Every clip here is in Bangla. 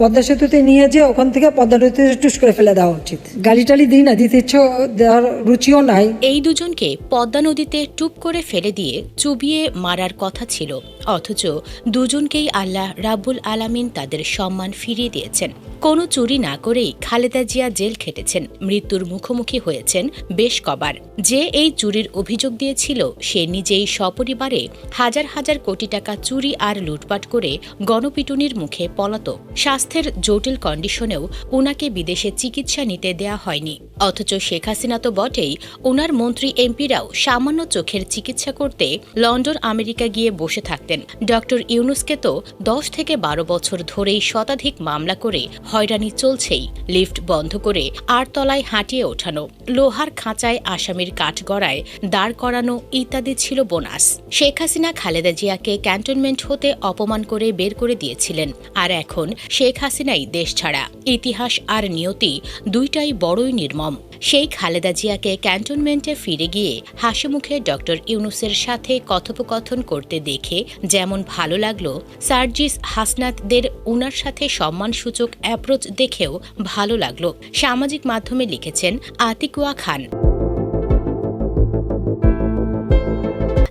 পদ্মা সেতুতে নিয়ে যেয়ে ওখান থেকে পদ্মা নদীতে টুস করে ফেলে দেওয়া উচিত। গালি টালি দিই না, দিতে ইচ্ছে দেওয়ার রুচিও নাই। এই দুজনকে পদ্মা নদীতে টুপ করে ফেলে দিয়ে চুবিয়ে মারার কথা ছিল। অথচ দুজনকেই আল্লাহ রাব্বুল আলামিন তাদের সম্মান ফিরিয়ে দিয়েছেন। কোনো চুরি না করেই খালেদা জিয়া জেল খেটেছেন। মৃত্যুর মুখোমুখি হয়েছেন বেশ কবার। যে এই চুরির অভিযোগ দিয়েছিল, সে নিজেই সপরিবারে হাজার হাজার কোটি টাকা চুরি আর লুটপাট করে গণপিটুনির মুখে পলাত স্বাস্থ্যের জটিল কন্ডিশনেও উনাকে বিদেশে চিকিৎসা নিতে দেয়া হয়নি। অথচ শেখ হাসিনা তো বটেই। ওনার মন্ত্রী এমপিরাও সামান্য চোখের চিকিৎসা করতে লন্ডন, আমেরিকা গিয়ে বসে থাকতেন। ডক্টর ইউনুসকে তো দশ থেকে বারো বছর ধরেই শতাধিক মামলা করে হয়রানি চলছেই, লিফট বন্ধ করে আর তলায় হাঁটিয়ে ওঠানো, লোহার খাঁচায় আসামির কাঠগড়ায় দাঁড় করানো ইত্যাদি ছিল বোনাস। শেখ হাসিনা খালেদা জিয়াকে ক্যান্টনমেন্ট হতে অপমান করে বের করে দিয়েছিলেন, আর এখন শেখ হাসিনাই দেশ ছাড়া। ইতিহাস আর নিয়তি দুইটাই বড়ই নির্মম। সেই খালেদা জিয়াকে ক্যান্টনমেন্টে ফিরে গিয়ে হাসি মুখে ডক্টর ইউনুসের সাথে কথোপকথন করতে দেখে যেমন ভালো লাগল, সার্জিস হাসনাতদের উনার সাথে সম্মানসূচক অ্যাপ্রোচ দেখেও ভালো লাগল। সামাজিক মাধ্যমে লিখেছেন আতিকুয়া খান।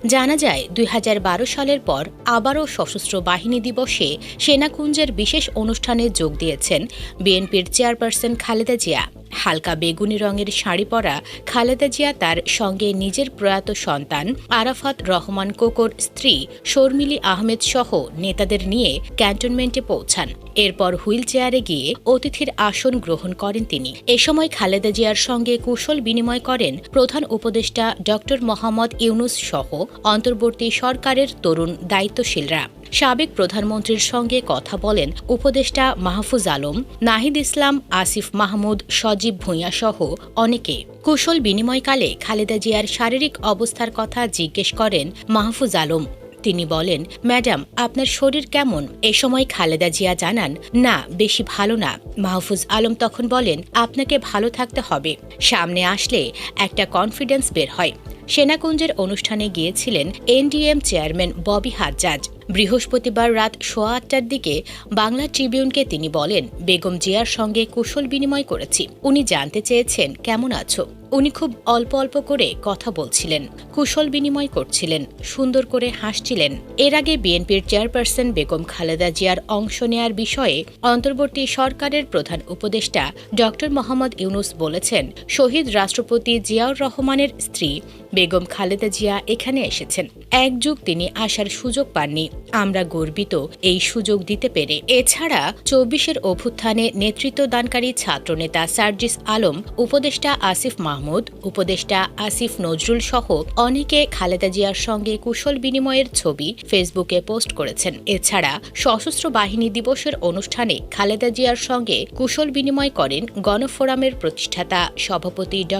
জানা যায়, দুই হাজার বারো সালের পর আবারও সশস্ত্র বাহিনী দিবসে সেনাকুঞ্জের বিশেষ অনুষ্ঠানে যোগ দিয়েছেন বিএনপির চেয়ারপারসন খালেদা জিয়া। হালকা বেগুনি রঙের শাড়ি পরা খালেদা জিয়া তার সঙ্গে নিজের প্রয়াত সন্তান আরাফাত রহমান কোকর স্ত্রী শর্মিলি আহমেদ সহ নেতাদের নিয়ে ক্যান্টনমেন্টে পৌঁছান। এরপর হুইল চেয়ারে গিয়ে অতিথির আসন গ্রহণ করেন তিনি। এ সময় খালেদা জিয়ার সঙ্গে কুশল বিনিময় করেন প্রধান উপদেষ্টা ড মোহাম্মদ ইউনুস সহ অন্তর্বর্তী সরকারের তরুণ দায়িত্বশীলরা। সাবেক প্রধানমন্ত্রীর সঙ্গে কথা বলেন উপদেষ্টা মাহফুজ আলম, নাহিদ ইসলাম, আসিফ মাহমুদ সজীব ভূঁইয়া সহ অনেকে। কুশল বিনিময়কালে খালেদা জিয়ার শারীরিক অবস্থার কথা জিজ্ঞেস করেন মাহফুজ আলম। তিনি বলেন, ম্যাডাম, আপনার শরীর কেমন? এ সময় খালেদা জিয়া জানান, না, বেশি ভালো না। মাহফুজ আলম তখন বলেন, আপনাকে ভালো থাকতে হবে। সামনে আসলে একটা কনফিডেন্স বের হয়। সেনাকুঞ্জের অনুষ্ঠানে গিয়েছিলেন এনডিএম চেয়ারম্যান ববি হাজ্জাজ। বৃহস্পতিবার রাত সোয়া আটটার দিকে বাংলা ট্রিবিউনকে তিনি বলেন, বেগম জিয়ার সঙ্গে কুশল বিনিময় করেছি। উনি জানতে চেয়েছেন কেমন আছো। উনি খুব অল্প অল্প করে কথা বলছিলেন, কুশল বিনিময় করছিলেন, সুন্দর করে হাসছিলেন। এর আগে বিএনপির চেয়ারপারসন বেগম খালেদা জিয়ার অংশ নেয়ার বিষয়ে অন্তর্বর্তী সরকারের প্রধান উপদেষ্টা ড মোহাম্মদ ইউনুস বলেছেন, শহীদ রাষ্ট্রপতি জিয়াউর রহমানের স্ত্রী বেগম খালেদা জিয়া এখানে এসেছেন। এক যুগ তিনি আসার সুযোগ পাননি। আমরা গর্বিত এই সুযোগ দিতে পেরে। এছাড়া চব্বিশের অভ্যুত্থানে নেতৃত্ব দানকারী ছাত্রনেতা সার্জিস আলম, উপদেষ্টা আসিফ মাহমুদ, উপদেষ্টা আসিফ নজরুল সহ অনেকে খালেদা জিয়ার সঙ্গে কুশল বিনিময়ের ছবি ফেসবুকে পোস্ট করেছেন। এছাড়া সশস্ত্র বাহিনী দিবসের অনুষ্ঠানে খালেদা জিয়ার সঙ্গে কুশল বিনিময় করেন গণফোরামের প্রতিষ্ঠাতা সভাপতি ড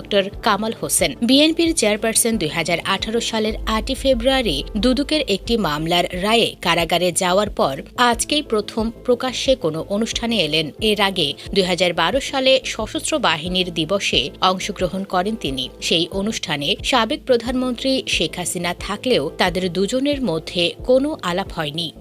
কামাল হোসেন। বিএনপির চেয়ারপারসন দুই হাজার আঠারো সালের আটই ফেব্রুয়ারি দুদুকের একটি মামলার রায়ে কারাগারে যাওয়ার পর আজকেই প্রথম প্রকাশ্যে কোনো অনুষ্ঠানে এলেন। এর আগে দুই হাজার বারো সালে সশস্ত্র বাহিনীর দিবসে অংশগ্রহণ করেন তিনি। সেই অনুষ্ঠানে সাবেক প্রধানমন্ত্রী শেখ হাসিনা থাকলেও তাদের দুজনের মধ্যে কোনো আলাপ হয়নি।